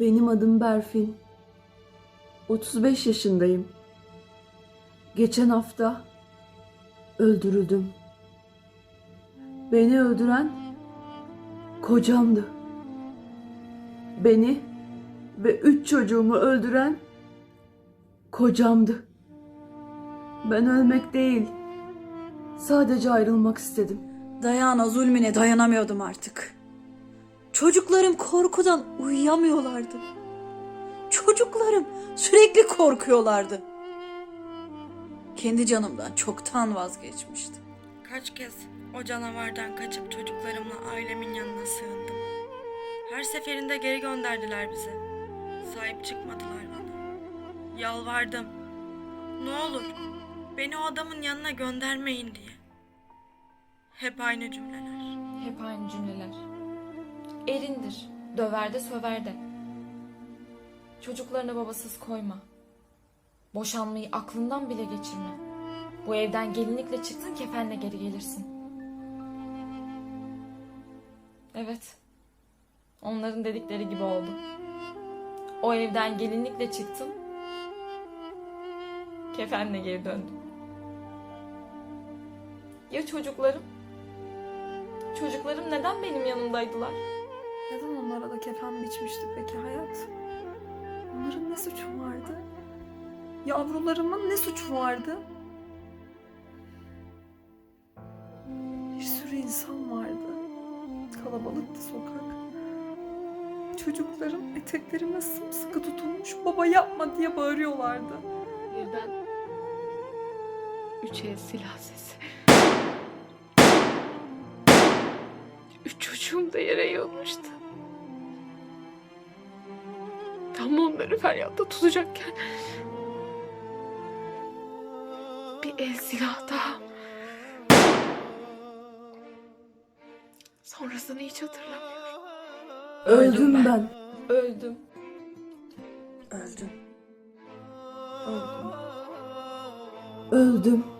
Benim adım Berfin. 35 yaşındayım. Geçen hafta öldürüldüm. Beni öldüren kocamdı. Beni ve üç çocuğumu öldüren kocamdı. Ben ölmek değil, sadece ayrılmak istedim. Dayana zulmüne dayanamıyordum artık. Çocuklarım korkudan uyuyamıyorlardı. Çocuklarım sürekli korkuyorlardı. Kendi canımdan çoktan vazgeçmiştim. Kaç kez o canavardan kaçıp çocuklarımla ailemin yanına sığındım. Her seferinde geri gönderdiler bizi. Sahip çıkmadılar bana. Yalvardım. Ne olur beni o adamın yanına göndermeyin diye. Hep aynı cümleler. Hep aynı cümleler. Erindir, döver de söver de. Çocuklarına babasız koyma. Boşanmayı aklından bile geçirme. Bu evden gelinlikle çıktın kefenle geri gelirsin. Evet. Onların dedikleri gibi oldu. O evden gelinlikle çıktım. Kefenle geri döndüm. Ya çocuklarım? Çocuklarım neden benim yanımdaydılar? Kefen biçmişti peki hayat? Onların ne suçu vardı? Yavrularımın ne suçu vardı? Bir sürü insan vardı. Kalabalıktı sokak. Çocuklarım eteklerime sımsıkı tutulmuş baba yapma diye bağırıyorlardı. Birden üç el silah sesi. Üç çocuğum da yere yığılmıştı. Tam onları feryatta tutacakken bir el silah daha. Sonrasını hiç hatırlamıyorum. Öldüm ben. Öldüm. Öldüm. Öldüm.